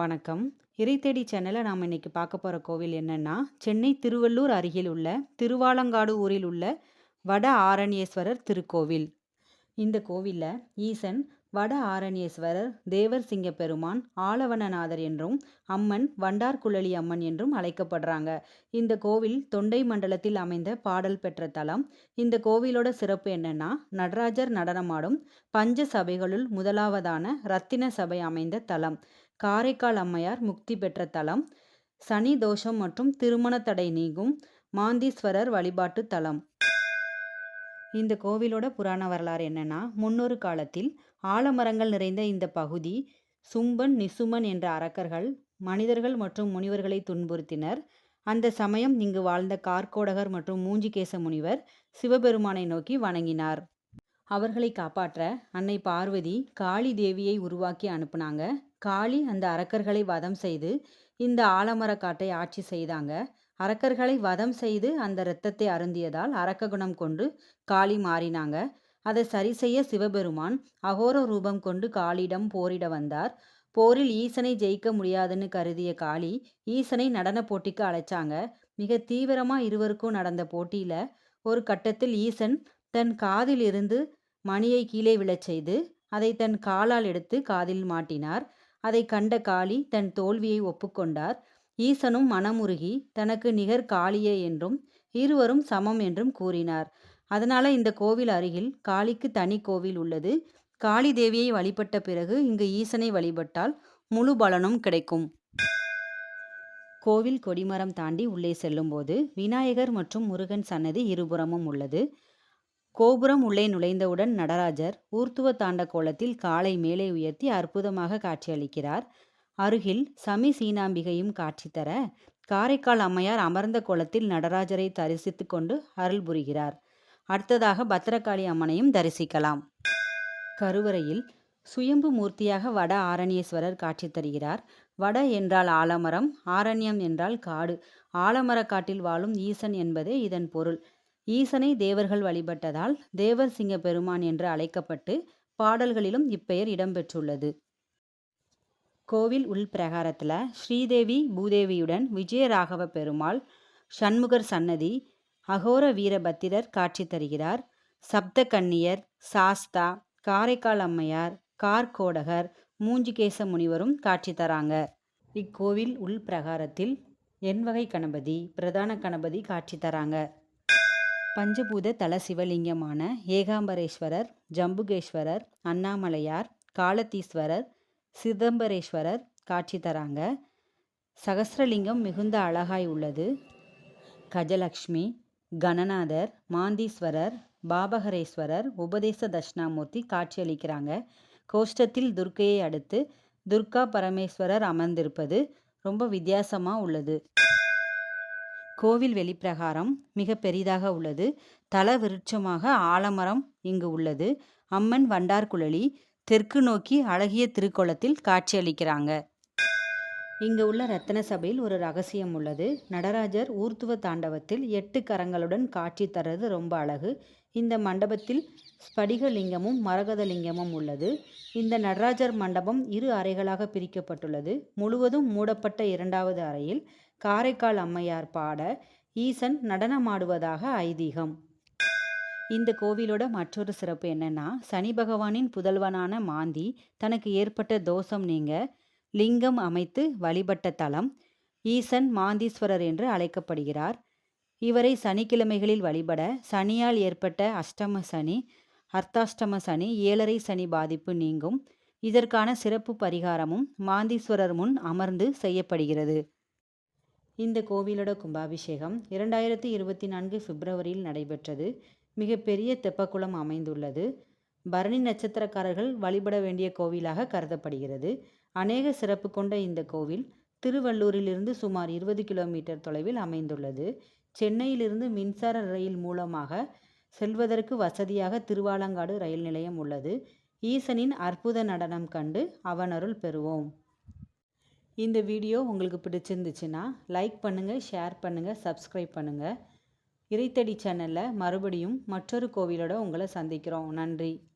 வணக்கம். இறைத்தேடி சேனலில் நாம் இன்னைக்கு பார்க்க போகிற கோவில் என்னன்னா சென்னை திருவள்ளூர் அருகில் உள்ள திருவாலங்காடு ஊரில் உள்ள வட ஆரண்யேஸ்வரர் திருக்கோவில். இந்த கோவிலில் ஈசன் வட ஆரண்யேஸ்வரர் தேவர் சிங்க பெருமான் ஆலவனநாதர் என்றும் அம்மன் வண்டார்குழலி அம்மன் என்றும் அழைக்கப்படுறாங்க. இந்த கோவில் தொண்டை மண்டலத்தில் அமைந்த பாடல் பெற்ற தலம். இந்த கோவிலோட சிறப்பு என்னன்னா நடராஜர் நடனமாடும் பஞ்ச சபைகளுள் முதலாவதான ரத்தின சபை அமைந்த தலம். காரைக்கால் அம்மையார் முக்தி பெற்ற தலம். சனி தோஷம் மற்றும் திருமண தடை நீங்கும் மாந்தீஸ்வரர் வழிபாட்டு தலம். இந்த கோவிலோட புராண வரலாறு என்னன்னா முன்னொரு காலத்தில் ஆலமரங்கள் நிறைந்த இந்த பகுதி சும்பன் நிசுமன் என்ற அரக்கர்கள் மனிதர்கள் மற்றும் முனிவர்களை துன்புறுத்தினர். அந்த சமயம் இங்கு வாழ்ந்த கார்கோடகர் மற்றும் மூஞ்சிகேச முனிவர் சிவபெருமானை நோக்கி வணங்கினார். அவர்களை காப்பாற்ற அன்னை பார்வதி காளி தேவியை உருவாக்கி அனுப்புனாங்க. காளி அந்த அரக்கர்களை வதம் செய்து இந்த ஆலமர காட்டை ஆட்சி செய்தாங்க. அரக்கர்களை வதம் செய்து அந்த இரத்தத்தை அருந்தியதால் அரக்க குணம் கொண்டு காளி மாறினாங்க. அதை சரி செய்ய சிவபெருமான் அகோர ரூபம் கொண்டு காளியிடம் போரிட வந்தார். போரில் ஈசனை ஜெயிக்க முடியாதுன்னு கருதிய காளி ஈசனை நடன போட்டிக்கு அழைச்சாங்க. மிக தீவிரமா இருவருக்கும் நடந்த போட்டியில ஒரு கட்டத்தில் ஈசன் தன் காதில் இருந்து மணியை கீழே விழச் செய்து அதை தன் காலால் எடுத்து காதில் மாட்டினார். அதை கண்ட காளி தன் தோல்வியை ஒப்புக்கொண்டார். ஈசனும் மனமுருகி தனக்கு நிகர் காளியே என்றும் இருவரும் சமம் என்றும் கூறினார். அதனால இந்த கோவில் அருகில் காளிக்கு தனி கோவில் உள்ளது. காளி தேவியை வழிபட்ட பிறகு இங்கு ஈசனை வழிபட்டால் முழு பலனும் கிடைக்கும். கோவில் கொடிமரம் தாண்டி உள்ளே செல்லும்போது விநாயகர் மற்றும் முருகன் சன்னதி இருபுறமும் உள்ளது. கோபுரம் உள்ளே நுழைந்தவுடன் நடராஜர் ஊர்த்துவ தாண்ட கோலத்தில் காலை மேலே உயர்த்தி அற்புதமாக காட்சியளிக்கிறார். அருகில் சமி சீனாம்பிகையும் காட்சி தர காரைக்கால் அம்மையார் அமர்ந்த கோலத்தில் நடராஜரை தரிசித்து கொண்டு அருள் புரிகிறார். அடுத்ததாக பத்திரகாளி அம்மனையும் தரிசிக்கலாம். கருவறையில் சுயம்பு மூர்த்தியாக வட ஆரண்யேஸ்வரர் காட்சி தருகிறார். வட என்றால் ஆலமரம் ஆரண்யம் என்றால் காடு. ஆலமர காட்டில் வாழும் ஈசன் என்பதே இதன் பொருள். ஈசனை தேவர்கள் வழிபட்டதால் தேவர் சிங்க பெருமான் என்று அழைக்கப்பட்டு பாடல்களிலும் இப்பெயர் இடம்பெற்றுள்ளது. கோவில் உள் பிரகாரத்தில் ஸ்ரீதேவி பூதேவியுடன் விஜயராகவ பெருமாள் சண்முகர் சன்னதி அகோர வீரபத்திரர் காட்சி தருகிறார். சப்த கன்னியர் சாஸ்தா காரைக்கால் அம்மையார் கார்கோடகர் மூஞ்சிகேச முனிவரும் காட்சி தராங்க. இக்கோவில் உள் பிரகாரத்தில் எண்வகை கணபதி பிரதான கணபதி காட்சி தராங்க. பஞ்சபூத தல சிவலிங்கமான ஏகாம்பரேஸ்வரர் ஜம்புகேஸ்வரர் அண்ணாமலையார் காலத்தீஸ்வரர் சிதம்பரேஸ்வரர் காட்சி தராங்க. சகசிரலிங்கம் மிகுந்த அழகாய் உள்ளது. கஜலக்ஷ்மி கணநாதர் மாந்தீஸ்வரர் பாபகரேஸ்வரர் உபதேச தட்சிணாமூர்த்தி காட்சியளிக்கிறாங்க. கோஷ்டத்தில் துர்க்கையை அடுத்து துர்கா பரமேஸ்வரர் அமர்ந்திருப்பது ரொம்ப வித்தியாசமாக உள்ளது. கோவில் வெளிப்பிரகாரம் மிக பெரிதாக உள்ளது. தல விருட்சமாக ஆலமரம் இங்கு உள்ளது. அம்மன் வண்டார்குழலி தெற்கு நோக்கி அழகிய திருக்கோலத்தில் காட்சியளிக்கிறாங்க. இங்கு உள்ள ரத்தன சபையில் ஒரு ரகசியம் உள்ளது. நடராஜர் ஊர்த்துவ தாண்டவத்தில் எட்டு கரங்களுடன் காட்சி தர்றது ரொம்ப அழகு. இந்த மண்டபத்தில் ஸ்படிக லிங்கமும் மரகத லிங்கமும் உள்ளது. இந்த நடராஜர் மண்டபம் இரு அறைகளாக பிரிக்கப்பட்டுள்ளது. முழுவதும் மூடப்பட்ட இரண்டாவது அறையில் காரைக்கால் அம்மையார் பாட ஈசன் நடனமாடுவதாக ஐதீகம். இந்த கோவிலோட மற்றொரு சிறப்பு என்னன்னா சனி பகவானின் புதல்வனான மாந்தி தனக்கு ஏற்பட்ட தோஷம் நீங்க லிங்கம் அமைத்து வழிபட்ட தலம் ஈசன் மாந்தீஸ்வரர் என்று அழைக்கப்படுகிறார். இவரை சனிக்கிழமைகளில் வழிபட சனியால் ஏற்பட்ட அஷ்டம சனி அர்த்தாஷ்டம சனி ஏழரை சனி பாதிப்பு நீங்கும். இதற்கான சிறப்பு பரிகாரமும் மாந்தீஸ்வரர் முன் அமர்ந்து செய்யப்படுகிறது. இந்த கோவிலோட கும்பாபிஷேகம் இரண்டாயிரத்தி இருபத்தி நான்கு பிப்ரவரியில் நடைபெற்றது. மிகப்பெரிய தெப்பக்குளம் அமைந்துள்ளது. பரணி நட்சத்திரக்காரர்கள் வழிபட வேண்டிய கோவிலாக கருதப்படுகிறது. அநேக சிறப்பு கொண்ட இந்த கோவில் திருவள்ளூரிலிருந்து சுமார் இருபது கிலோமீட்டர் தொலைவில் அமைந்துள்ளது. சென்னையிலிருந்து மின்சார ரயில் மூலமாக செல்வதற்கு வசதியாக திருவாலங்காடு ரயில் நிலையம் உள்ளது. ஈசனின் அற்புத நடனம் கண்டு அவனருள் பெறுவோம். இந்த வீடியோ உங்களுக்கு பிடிச்சிருந்துச்சுன்னா லைக் பண்ணுங்கள் ஷேர் பண்ணுங்கள் சப்ஸ்கிரைப் பண்ணுங்கள் இறைத்தடி சேனலில் மறுபடியும் மற்றொரு கோவிலோட உங்களை சந்திக்கிறோம். நன்றி.